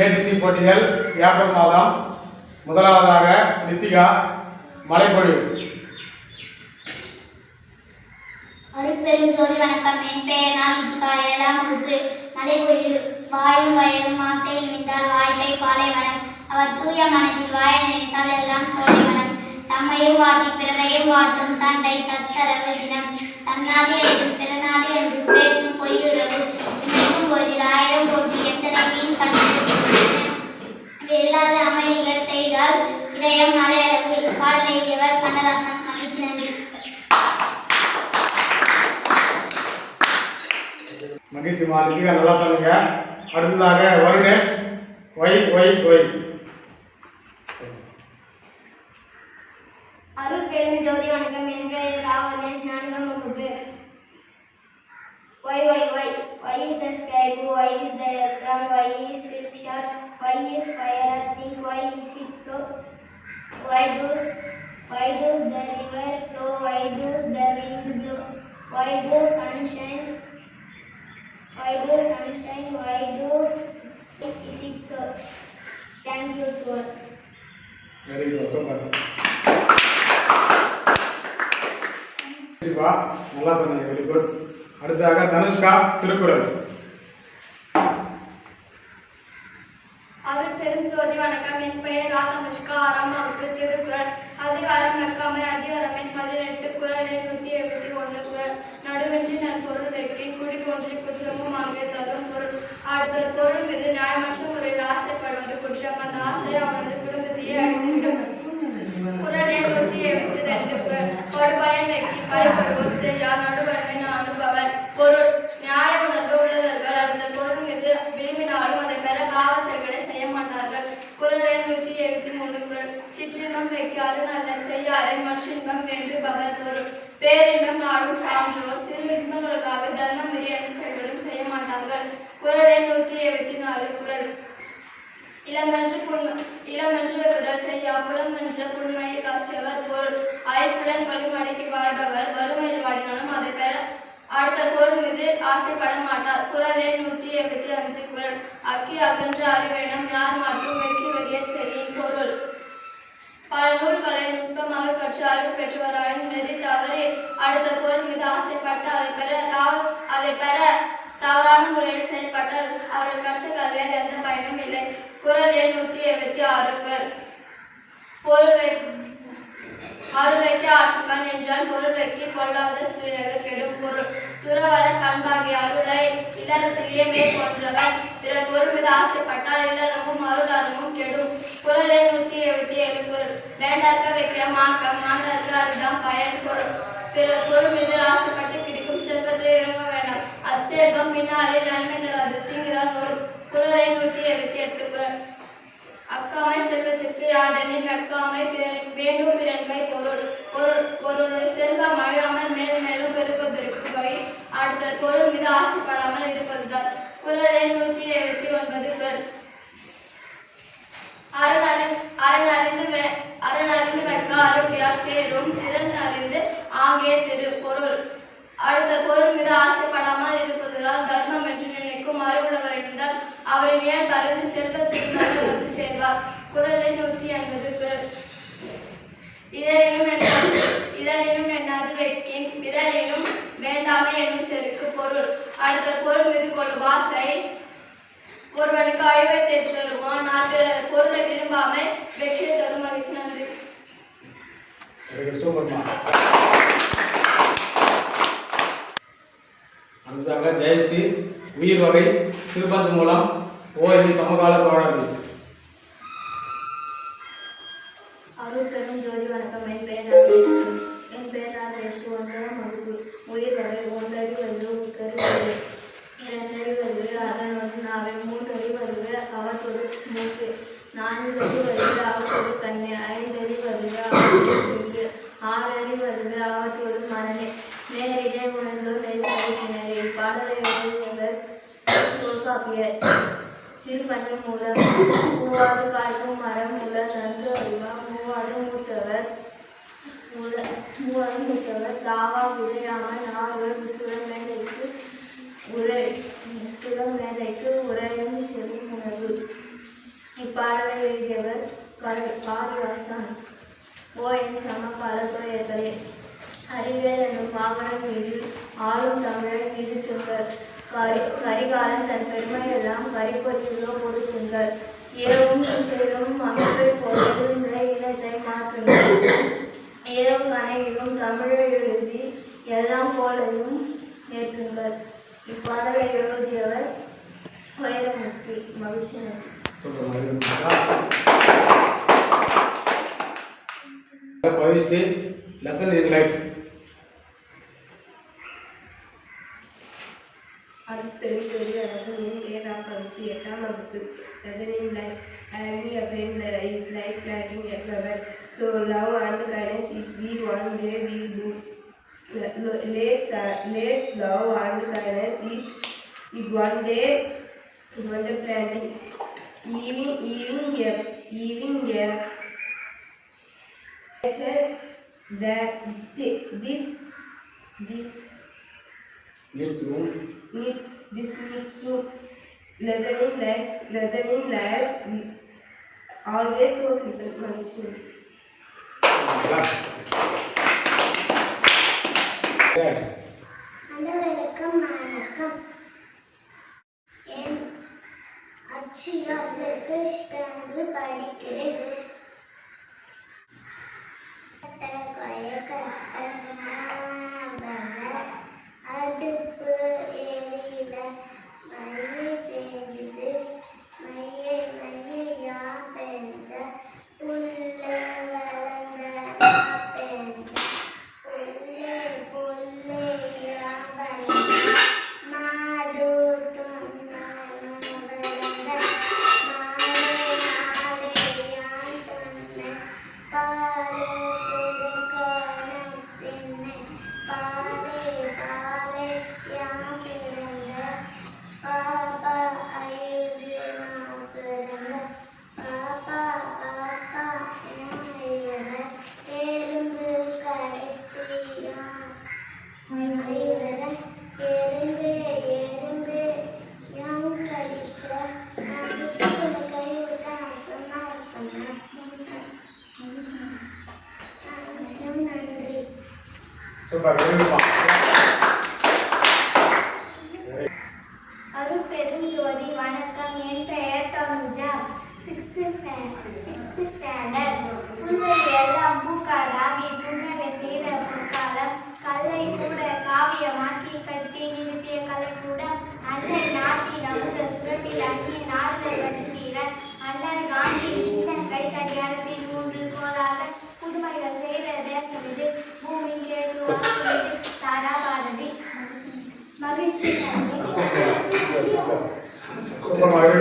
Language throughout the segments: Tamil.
கேடிசி போட்டிகள் ஏப்ரல் மாதம் முதலாவதாக நித்திகா மலைப்பொழிவு. அருட்பெருஞ்சோதி வணக்கம். என் பெயர் நான் இத்துகா ஏழாம் வகுப்பு மலைப்பொழிவு. வாயும் வயலும் ஆசையில் மிந்தால் வாழ்க்கை பாலைவனம் அவர் தூய மனதில் வாய நினைத்தால் எல்லாம் சோலைவனம் தம்மையும் வாட்டி பிறரையும் வாட்டும் சண்டை சச்சரவு தினம். தன்னாடி என்றும் பிறநாடி என்றும் பேசும் பொய்யுறவு. இதயம் மலையளவு பாடலை எழுதியவர் கண்ணதாசன் மகிழ்ச்சி. நன்றி. மகிழ்ச்சிமா நித்திகா நல்லா சொன்னீங்க அடுத்ததாக Varunesh why why why. Arul Perumai Jothi வணக்கம். என் பெயர் ராவணேஷ் நான்காம் வகுப்பு. Why why why. Why is the sky blue. Why is the electron. Why is silk short why is fire think why is it so why does why does the river flow why does the wind blow why does sunshine why does sunshine why does is it so thank you to very good super மகிழ்ச்சிப்பா நல்லா சொன்னீங்க வெரி குட் அடுத்ததாக தனுஷ்கா திருக்குறள் அருள் பெரும் ஜோதி வணக்கம் என் பெயர் ராதனுஷ்கா ஆறாம் வகுப்பு திருக்குறள் அதிகாரம் நக்காமை அதிகாரமின் பதினெட்டு குரல் நூற்றி எழுபத்தி ஒன்று குரல் நடுவென்றி நன் பொருள் வைக்கின் குடி போன்றி குற்றமும் அங்கே தரும் பொருள் அடுத்த பொருள் மீது நியாயமற்ற முறையில் ஆசைப்படுவது குற்றம் அந்த ஆசை அவனது குடும்பத்தையே அழித்துவிடும் குரல் நூற்றி எழுபத்தி ரெண்டு குரல் கொடுபயன் வைக்கி பயப்படுவோர் செய்யார் நடுவன்மை அனுபவர் பொருள் நியாய உணர்வு உள்ளவர்கள் அடுத்த பொருள் மீது விரும்பினாலும் அதை பெற பாவச்சல்களை செய்ய மாட்டார்கள் குரல் எண் நூற்றி எழுபத்தி மூணு குரல் சிற்றின்பம் வைக்காறு நல்ல செய்யாரை மற்றின்பம் வென்று பொருள் பேரின்பம் நாடும் சான்றோர். சிறு இன்பங்களுக்காக தர்மம் மிரியான செயல்களும் செய்ய மாட்டார்கள். குரலை நூத்தி எழுபத்தி நாலு குரல். இளமன்று புண்மை இளமன்று வெகுதல் செய்யா. புலமன்ற புண்மையில் காட்சியவர் பொருள். ஐப்புலன்களும் அடக்கி வாழ்பவர். வறுமையில் வாடினாலும் அதை பெற அடுத்த பொருள் மீது ஆசைப்பட மாட்டார். குரல் நூத்தி எழுபத்தி அஞ்சு குரல். அக்கி அகன்று அறிவேனம். யார் மற்றும் வெற்றி வெளியே செய்யும் பொருள். பல நூல்களை நுட்பமாக கற்று அறிவு பெற்றவராயும் நெறி தவறி அடுத்த பொருள் மீது ஆசைப்பட்டு அதை பெற அதை பெற தவறான முறையில் செயல்பட்டால் அவர்கள் கற்ற கல்வியால் எந்த பயனும் இல்லை. குரல் எண் நூற்றி எழுபத்தி ஆறு பொருளை பொருள் அருள் வைக்க ஆசுக்கான் என்றால் பொருள் வைக்க பொல்லாத சுவையாக கெடும் பொருள். துறவர பண்பாகிய அருளை இல்லறத்திலேயே மேற்கொண்டவன். பிறர் பொருள் மீது ஆசைப்பட்டால் இல்லறமும் அருளாரமும் கெடும். குரலை நூற்றி எழுபத்தி ஏழு குரல். வேண்டார்க்க வைக்க மாக்கம் மாண்டார்க்க அதுதான் பயன் பொருள். பிறர் பொருள் மீது ஆசைப்பட்டு கிடைக்கும் செல்வத்தை விரும்ப வேண்டாம். அச்செல்வம் பின்னாலே நன்மை தராது. தீங்குதான் வரும் குரலை நூற்றி எழுபத்தி எட்டு குரல். அக்காமை செல்வத்திற்கு யாதெனில் அக்காமை பிறன் வேண்டும் பிறன்கை பொருள் பொருள் ஒரு செல்வம் அழியாமல் மேல் மேலும் பெருப்பதற்கு வழி அடுத்த பொருள் மீது ஆசைப்படாமல் இருப்பதுதான். குரல் எண் நூற்றி எழுபத்தி ஒன்பது குரல். அரண் அறி- அரண் அறிந்து வே- அரண் அறிந்து வைக்க அருளியார் சேரும்? திறன் அறிந்து ஆங்கே திரு பொருள். அடுத்த பொருள் மீது ஆசைப்படாமல் இருப்பதுதான் தர்மம் என்று நினைக்கும் அறிவுள்ளவர் என்றால் அவரின் ஏன் பரந்து செல்வத்திற்கு வந்து சேர்வார்? குரலை நூத்தி ஐம்பது குரல். இதழினும் எண்ணாது இதழினும் எண்ணாது வைக்கின்? விரலினும் வேண்டாமை என்னும் செருக்கு பொருள். அடுத்த பொருள் மீது கொள்ளும் ஆசை ஒருவனுக்கு அழிவை தேடி தருவான். நான் பொருளை விரும்பாமல் வெற்றியை தரும் மகிழ்ச்சி. நன்றி. சூப்பர்மா அடுத்ததாக ஜெயஸ்ரீ உயிர் வகை சிறுபஞ்சு மூலம் ஓஎஸ்சி சமகால தோழர்கள் தொல்காப்பியர் சிறுபஞ்சு மூலம் மூவாறு காய்க்கும் மரம் உள்ள நன்று அறிவா. மூவாறு மூத்தவர் மூவாறு மூத்தவர் தாவா உதயாமல் நால்வர் முத்துடன் மேதைக்கு உரை முத்துடன் மேதைக்கு உரையும் செல்லும் உணர்வு. இப்பாடலை எழுதியவர் கரு- பாரிவாசன் ஓ என் சமகால தோழர்களே அறிவியல் என்னும் வாகனம் மீது ஆளும் தமிழை நிறுத்துங்கள் கரி கரிகாலன் தன் பெருமையெல்லாம் கரிப்பொறியிலோ கொடுத்துங்கள் இரவும் சிறும் அமைப்பை போலவும் நிலை இனத்தை மாற்றுங்கள் ஏவும் கனையிலும் தமிழை எழுதி எல்லாம் போலையும் ஏற்றுங்கள். இப்பாடலை எழுதியவர் வைரமுக்தி மகிழ்ச்சி நன்றி. லெசன் இன் லைஃப் அருட்பெருஞ்சோதி வணக்கம் என் பெயர் ரா கவிஸ்ரீ எட்டாம் வகுப்பு ரஜனின் life having a friend is like planting a flower so love and kindness if we one day we do let's uh, let's love and kindness if if one day one day planting even even a even a nature that thi- this this needs room need this needs to lesson in life lesson in life always so simple management அனைவருக்கும் வணக்கம் என் அச்சியா சென்று படிக்கிறேன் அடுப்பு சூப்பர் வெரி அருட்பெருஞ்சோதி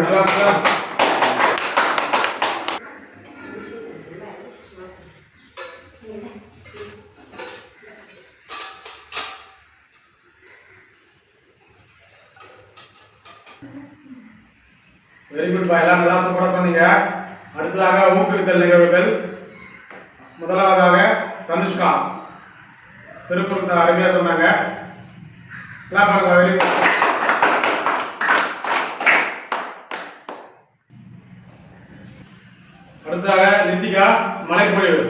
சூப்பர் மாதிரி வெரி குட் பா எல்லாம் நல்லா சூப்பராக சொன்னீங்க. அடுத்ததாக ஊக்குவித்தல் நிகழ்வுகள். முதலாவதாக தனுஷ்கா. திருப்பூர் அருமையாக சொன்னாங்க. எல்லாம் பண்ணுங்க வெரி குட் அடுத்ததாக நித்திகா மலைப்பொழிவு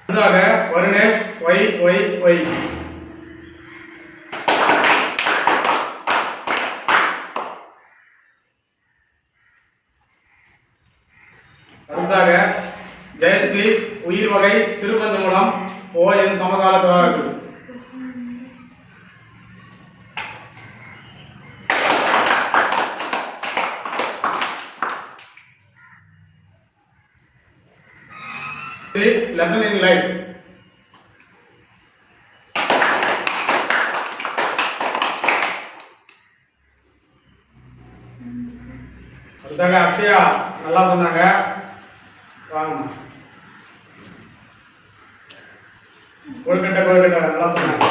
அடுத்ததாக வருணேஷ் ஒய் ஒய் ஒய். அடுத்ததாக ஜெயஸ்ரீ உயிர் வகை சிறுபந்து மூலம் ஓ என் சமகால தோழர்கள் இந்தாங்க அக்ஷயா நல்லா சொன்னாங்க. வாங்கம்மா. கொழுக்கட்டை கொழுக்கட்டை நல்லா சொன்னாங்க.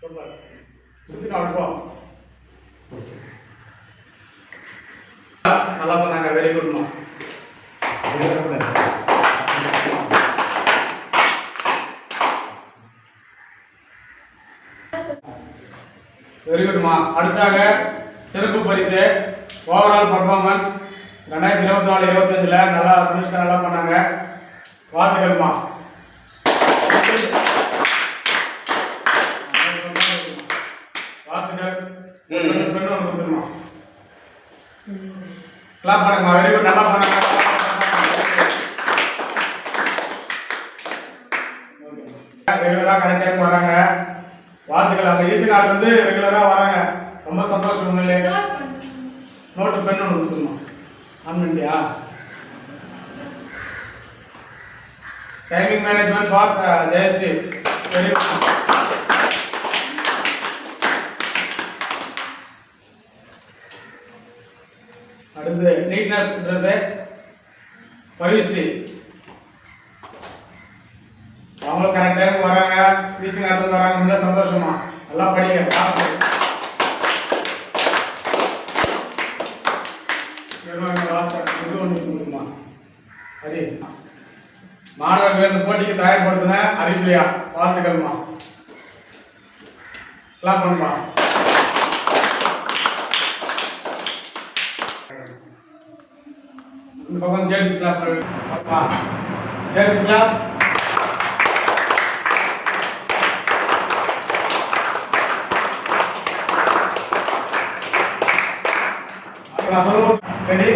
சூப்பர் சுத்தி அடுப்போம் நல்லா சொன்னாங்க. வெரி குட்மா வெரி குட்மா அடுத்தாக நாலு இருபத்தஞ்சில் நல்லா தனுஷ்கா நல்லா பண்ணாங்க. வாழ்த்துக்கள்மா. வாழ்த்துக்கள். பெண்ணு கொடுத்துருமா. கிளாப் பண்ணுங்கம்மா வெரி குட் நல்லா பண்ணாங்க. ரெகுலரா கரெக்ட் டைம் வராங்க. வாழ்த்துக்கள். அவங்க ஈச்சனார்ல இருந்து ரெகுலரா வராங்க. ரொம்ப சந்தோஷம் உண்மையிலே. நோட்டு பெண் ஒன்று கொடுத்துருமா. On timing management for Jayashree. Very அடுத்து நீட்னஸ் ட்ரெஸ்ஸு பவிஸ்ரீ. அவங்களும் கரெக்ட் டைம் வராங்க. டீச்சிங் இடத்துல வராங்க. ரொம்ப சந்தோஷமா. நல்லா படிங்க. பார்த்து மாணவர்கள் இந்த போட்டிக்கு தயார்படுத்தின அறிவிலையா வாழ்த்துக்கள்மா கிளாப் பண்ணுமா இந்த பக்கம் ஜேடிஸ் கிளாப் அப்பா ஜேடிஸ் கிளாப் ரெடி